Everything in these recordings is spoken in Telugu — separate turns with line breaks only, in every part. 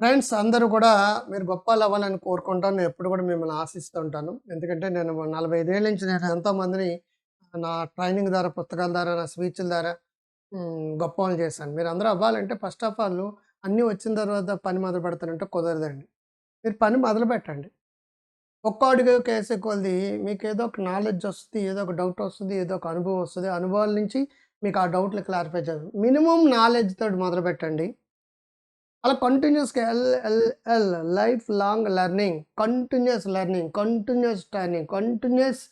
ఫ్రెండ్స్ అందరూ కూడా మీరు గొప్పలు అవ్వాలని కోరుకుంటాను. నేను ఎప్పుడు కూడా మిమ్మల్ని ఆశిస్తూ ఉంటాను. ఎందుకంటే నేను నలభై ఐదేళ్ళ నుంచి నేను ఎంతోమందిని నా ట్రైనింగ్ ద్వారా, పుస్తకాల ద్వారా, నా స్పీచ్‌ల ద్వారా గొప్ప గొప్పోళ్ళని చేశాను. అందరూ అవ్వాలంటే ఫస్ట్ ఆఫ్ ఆల్ అన్నీ వచ్చిన తర్వాత పని మొదలు పెడతానంటే కుదరదండి. మీరు పని మొదలుపెట్టండి. అడుగు కేసే కొద్ది మీకు ఏదో ఒక నాలెడ్జ్ వస్తుంది ఏదో ఒక డౌట్ వస్తుంది ఏదో ఒక అనుభవం వస్తుంది అనుభవాల నుంచి మీకు ఆ డౌట్‌లు క్లారిఫై చేయాలి. మినిమం నాలెడ్జ్ తోటి మొదలుపెట్టండి. అలా కంటిన్యూస్గా L L L life long learning, continuous learning, continuous training, continuous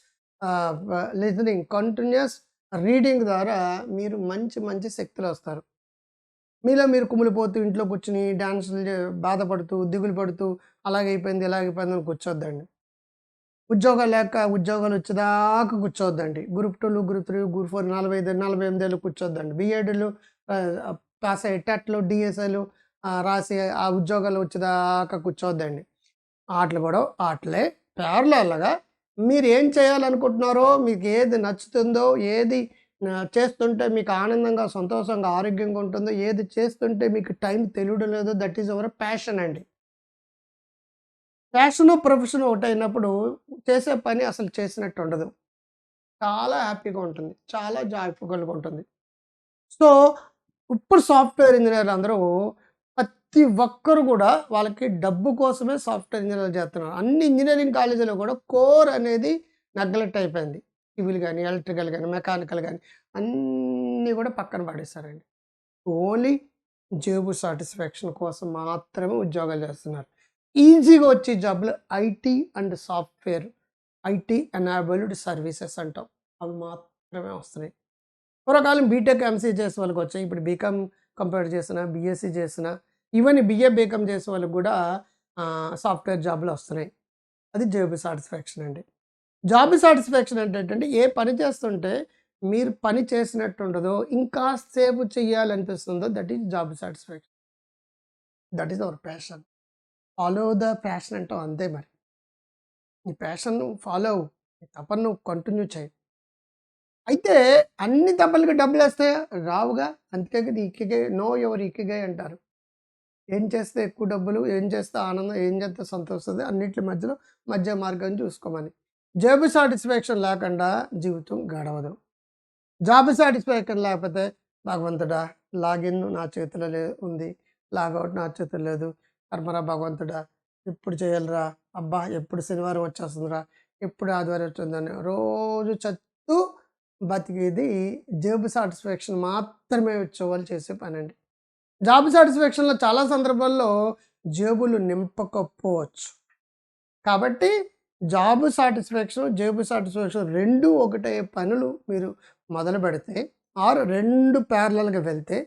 listening, continuous reading ద్వారా మీరు మంచి మంచి శక్తులు వస్తారు మీలో మీరు కుమిలిపోతూ ఇంట్లో కూర్చొని డాన్సులు బాధపడుతూ, దిగులు పడుతూ అలాగైపోయింది, ఇలాగైపోయిందని కూర్చోద్దండి. ఉద్యోగాలు లేక ఉద్యోగాలు వచ్చేదాకా కూర్చోద్దండి గ్రూప్ టూలు గ్రూప్ త్రీ గ్రూప్ 4 45, 48 ఏళ్ళు కూర్చోద్దండి. బీఎడ్‌లు పాస్ అయ్యి టెట్‌లు, డీఎస్‌లు రాసి ఆ ఉద్యోగాలు వచ్చేదాకా కూర్చోవద్దండి. ఆటలు కూడా ఆటలే. ప్యారలల్‌గా మీరు ఏం చేయాలనుకుంటున్నారో, మీకు ఏది నచ్చుతుందో, ఏది చేస్తుంటే మీకు ఆనందంగా, సంతోషంగా, ఆరోగ్యంగా ఉంటుందో, ఏది చేస్తుంటే మీకు టైం తెలియడం లేదో దట్ ఈస్ అవర్ ప్యాషన్ అండి. ప్యాషను, ప్రొఫెషన్ ఒకటైనప్పుడు చేసే పని అసలు చేసినట్టు ఉండదు. చాలా హ్యాపీగా ఉంటుంది. చాలా జాయ్‌ఫుల్‌గా ఉంటుంది. సో, ఇప్పుడు సాఫ్ట్‌వేర్ ఇంజనీర్లు అందరూ ప్రతి ఒక్కరు కూడా వాళ్ళకి డబ్బు కోసమే సాఫ్ట్‌వేర్ ఇంజనీర్లు చేస్తున్నారు. అన్ని ఇంజనీరింగ్ కాలేజీలో కూడా కోర్ అనేది నెగ్లెక్ట్ అయిపోయింది. సివిల్ కానీ ఎలక్ట్రికల్ కానీ మెకానికల్ కానీ అన్నీ కూడా పక్కన పడేశారండి. ఓన్లీ జేబు సాటిస్ఫాక్షన్ కోసం మాత్రమే ఉద్యోగాలు చేస్తున్నారు. ఈజీగా వచ్చే జాబ్‌లు IT and software. IT enabled services అంటాం. అవి మాత్రమే వస్తున్నాయి. పూర్వకాలం బీటెక్, ఎంసీ చేసే వాళ్ళకొచ్చాయి. ఇప్పుడు బీకామ్ కంప్యూటర్ చేసినా, బీఎస్సీ చేసినా, ఈవెన్ బిఏ బీకామ్ చేసే వాళ్ళకి కూడా సాఫ్ట్‌వేర్ జాబ్‌లు వస్తున్నాయి. అది జాబ్ సాటిస్ఫాక్షన్ అండి. జాబ్ సాటిస్ఫాక్షన్ అంటే ఏంటంటే ఏ పని చేస్తుంటే మీరు పని చేసినట్టు ఉండదో, ఇంకాసేపు చేయాలనిపిస్తుందో that is job satisfaction. That is our passion. Follow the passion అంటాం అంతే మరి. నీ ప్యాషన్ ఫాలో అవ్వు. నీ తపన నువ్వు కంటిన్యూ చేయి అయితే అన్ని తబలకు డబ్బులు వస్తాయా రావుగా. అందుకే కదా ఇకిగై నో ఎవరు ఇక్కగా అంటారు. ఏం చేస్తే ఎక్కువ డబ్బులు, ఏం చేస్తే ఆనందం, ఏం చేస్తే సంతోషం అన్నింటి మధ్యలో మధ్య మార్గాన్ని చూసుకోమని. జేబు సాటిస్ఫాక్షన్ లేకుండా జీవితం గడవదు. జాబ్ సాటిస్ఫాక్షన్ లేకపోతే భగవంతుడా లాగిన్ నా చేతిలో లే ఉంది. లాగౌట్ నా చేతిలో లేదు. కర్మరా భగవంతుడా! ఎప్పుడు చేయాలిరా? అబ్బా! ఎప్పుడు శనివారం వచ్చేస్తుందిరా? ఎప్పుడు ఆదివారం వచ్చిందని రోజు చత్తు బతికేది జేబు సాటిస్ఫాక్షన్ మాత్రమే వచ్చేవాళ్ళు చేసే పనండి. జాబ్ సాటిస్ఫాక్షన్‌లో చాలా సందర్భాల్లో జేబులు నింపకపోవచ్చు. కాబట్టి జాబ్ సాటిస్ఫాక్షన్, జేబు సాటిస్ఫాక్షన్ రెండు ఒకటే పనులు మీరు మొదలు పెడితే ఆరు రెండు ప్యారలల్‌గా వెళ్తే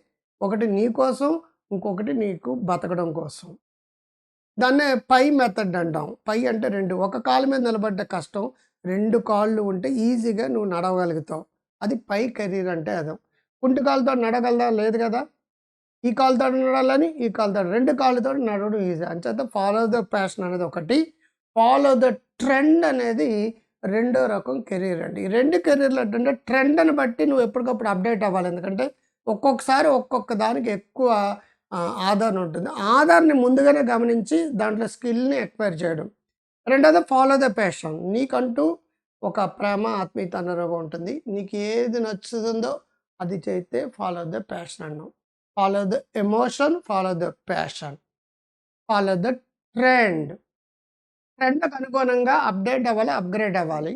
ఒకటి నీ కోసం, ఇంకొకటి నీకు బతకడం కోసం. దాన్నే పై మెథడ్ అంటాం. పై అంటే రెండు ఒక కాలు మీద నిలబడ్డ కష్టం. రెండు కాళ్ళు ఉంటే ఈజీగా నువ్వు నడవగలుగుతావు. అది పై కెరీర్ అంటే అదో. కుంటి కాలుతోటి నడగలదా లేదు కదా! ఈ కాలుతో నడవాలని, ఈ కాలుతో రెండు కాళ్ళతో నడవడం ఈజీ. అంచేత ఫాలో ద ప్యాషన్ అనేది ఒకటి. ఫాలో ద ట్రెండ్ అనేది రెండో రకం కెరీర్ అండి. ఈ రెండు కెరీర్‌లు ఏంటంటే ట్రెండ్‌ని బట్టి నువ్వు ఎప్పటికప్పుడు అప్‌డేట్ అవ్వాలి. ఎందుకంటే ఒక్కొక్కసారి ఒక్కొక్క దానికి ఎక్కువ ఆహ్, ఉంటుంది. ఆధార్ని ముందుగానే గమనించి దాంట్లో స్కిల్‌ని ఎక్వైర్ చేయడం. రెండోది ఫాలో ద ప్యాషన్. నీకంటూ ఒక ప్రేమ, ఆత్మీయత అనేది ఉంటుంది. నీకు ఏది నచ్చుతుందో అది చేస్తే ఫాలో ద ప్యాషన్ అన్నాం. Follow the emotion, follow the passion. Follow the trend. ట్రెండ్‌కి అనుగుణంగా అప్‌డేట్ అవ్వాలి, అప్‌గ్రేడ్ అవ్వాలి.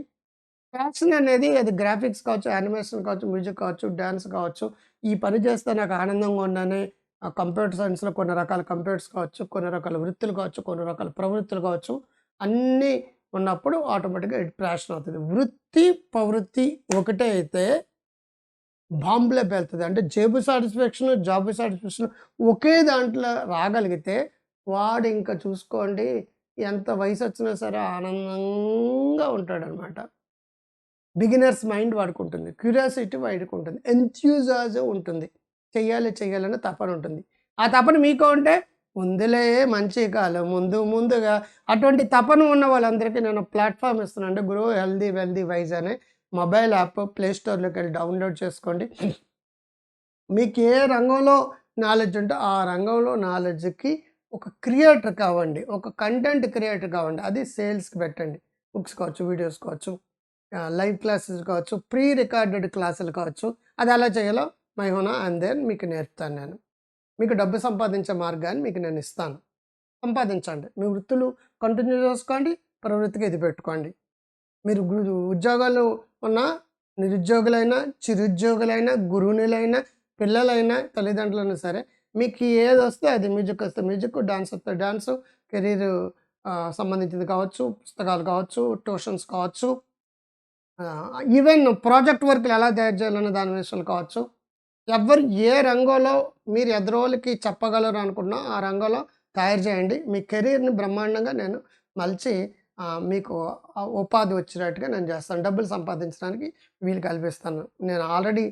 ప్యాషన్ అనేది అది గ్రాఫిక్స్ కావచ్చు, యానిమేషన్ కావచ్చు, మ్యూజిక్ కావచ్చు, డ్యాన్స్ కావచ్చు. ఈ పని చేస్తే నాకు ఆనందంగా ఉందని కంప్యూటర్ సైన్స్‌లో కొన్ని రకాల కంప్యూటర్స్ కావచ్చు, కొన్ని రకాల వృత్తులు కావచ్చు, కొన్ని రకాల ప్రవృత్తులు కావచ్చు. అన్నీ ఉన్నప్పుడు ఆటోమేటిక్‌గా ఇట్ ప్యాషన్ అవుతుంది వృత్తి, ప్రవృత్తి ఒకటే అయితే బాంబులే పెళ్తుంది అంటే జేబు సాటిస్ఫాక్షన్, జాబ్ సాటిస్ఫాక్షన్ ఒకే దాంట్లో రాగలిగితే వాడు ఇంకా చూసుకోండి ఎంత వయసు వచ్చినా సరే ఆనందంగా ఉంటాడనమాట. బిగినర్స్ మైండ్ వాడుకుంటుంది క్యూరియాసిటీ వాడుకుంటుంది ఎంథ్యూసియాజం ఉంటుంది. చెయ్యాలి, చెయ్యాలనే తపన ఉంటుంది. ఆ తపన మీకు ఉంటే ముందులే మంచి కాలం ముందు ముందుగా అటువంటి తపన ఉన్న వాళ్ళందరికీ నేను ప్లాట్ఫామ్ ఇస్తున్నాను అంటే గ్రో హెల్దీ వెల్దీ వైజ్ అనే మొబైల్ యాప్ ప్లే స్టోర్‌లోకెళ్ళి డౌన్‌లోడ్ చేసుకోండి. మీకు ఏ రంగంలో నాలెడ్జ్ ఉంటే ఆ రంగంలో నాలెడ్జ్‌కి ఒక క్రియేటర్ కావండి. ఒక కంటెంట్ క్రియేటర్ కావండి. అది సేల్స్‌కి పెట్టండి. బుక్స్ కావచ్చు, వీడియోస్ కావచ్చు, లైవ్ క్లాసెస్ కావచ్చు, ప్రీ రికార్డెడ్ క్లాసులు కావచ్చు. అది ఎలా చేయాలో మై హునా అండ్ మీకు నేర్పుతాను నేను. మీకు డబ్బు సంపాదించే మార్గాన్ని మీకు నేను ఇస్తాను. సంపాదించండి. మీ వృత్తులు కంటిన్యూ చేసుకోండి. ప్రవృత్తికి ఇది పెట్టుకోండి. మీరు ఉద్యోగాలు ఉన్న నిరుద్యోగులైనా, చిరుద్యోగులైనా, గృహిణులైనా, పిల్లలైనా, తల్లిదండ్రులైనా సరే మీకు ఏది వస్తే అది మ్యూజిక్ వస్తే మ్యూజిక్, డాన్స్ వస్తే డాన్సు, కెరీర్ సంబంధించింది కావచ్చు, పుస్తకాలు కావచ్చు, ట్యూషన్స్ కావచ్చు. ఈవెన్ ప్రాజెక్ట్ వర్క్‌లు ఎలా తయారు చేయాలన్న దాని విషయాలు కావచ్చు. ఎవ్వరు ఏ రంగంలో మీరు ఎదురోళ్ళకి చెప్పగలరు అనుకున్నా ఆ రంగంలో తయారు చేయండి. మీ కెరీర్‌ని బ్రహ్మాండంగా నేను మలిచి మీకు ఉపాధి వచ్చినట్టుగా నేను చేస్తాను. డబ్బులు సంపాదించడానికి వీలు కల్పిస్తాను. నేను ఆల్రెడీ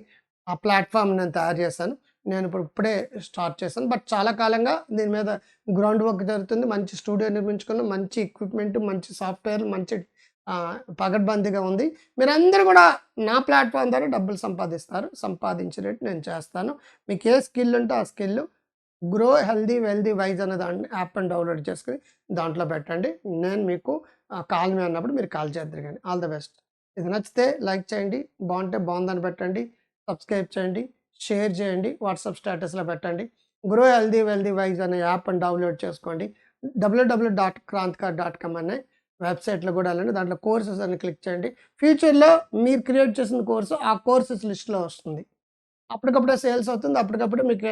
ఆ ప్లాట్ఫామ్ నేను తయారు చేశాను. నేను ఇప్పుడు ఇప్పుడే స్టార్ట్ చేశాను. బట్ చాలా కాలంగా దీని మీద గ్రౌండ్ వర్క్ జరుగుతుంది. మంచి స్టూడియో నిర్మించుకున్నాం. మంచి ఎక్విప్‌మెంట్, మంచి సాఫ్ట్‌వేర్, మంచి పగడ్బందీగా ఉంది. మీరందరూ కూడా నా ప్లాట్ఫామ్ ద్వారా డబ్బులు సంపాదిస్తారు. సంపాదించేటట్టు నేను చేస్తాను. మీకు ఏ స్కిల్ ఉంటే ఆ skill grow healthy wealthy wise అనే దాన్ని యాప్‌ని డౌన్‌లోడ్ చేసుకుని దాంట్లో పెట్టండి. నేను మీకు కాల్ మీ అన్నప్పుడు మీరు కాల్ చేద్దరు కానీ ఆల్ ద బెస్ట్. ఇది నచ్చితే లైక్ చేయండి. బాగుంటే బాగుందని పెట్టండి. సబ్స్క్రైబ్ చేయండి. షేర్ చేయండి. వాట్సాప్ స్టేటస్‌లో పెట్టండి. గ్రో హెల్దీ వెల్దీ వైజ్ అనే యాప్ అని డౌన్‌లోడ్ చేసుకోండి. WWW dot Kranthikar dot com అనే వెబ్‌సైట్‌లో కూడా వెళ్ళండి. దాంట్లో కోర్సెస్ అని క్లిక్ చేయండి. ఫ్యూచర్‌లో మీరు క్రియేట్ చేసిన కోర్సు ఆ కోర్సెస్ లిస్ట్‌లో వస్తుంది. అప్పటికప్పుడే సేల్స్ అవుతుంది. అప్పటికప్పుడే మీకు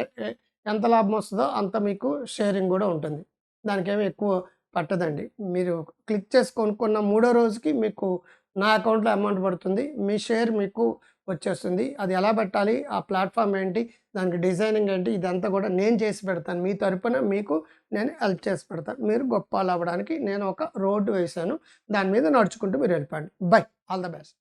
ఎంత లాభం వస్తుందో అంత మీకు షేరింగ్ కూడా ఉంటుంది. దానికేమి ఎక్కువ పట్టదండి. మీరు క్లిక్ చేసి కొనుక్కున్న మూడో రోజుకి మీకు నా అకౌంట్‌లో అమౌంట్ పడుతుంది. మీ షేర్ మీకు వచ్చేస్తుంది. అది ఎలా పెట్టాలి? ఆ ప్లాట్ఫామ్ ఏంటి? దానికి డిజైనింగ్ ఏంటి? ఇదంతా కూడా నేను చేసి పెడతాను. మీ తరపున మీకు నేను హెల్ప్ చేసి పెడతాను. మీరు గొప్ప అవ్వడానికి నేను ఒక రోడ్డు వేశాను. దాని మీద నడుచుకుంటూ మీరు వెళ్ళిపోండి. బై. All the best.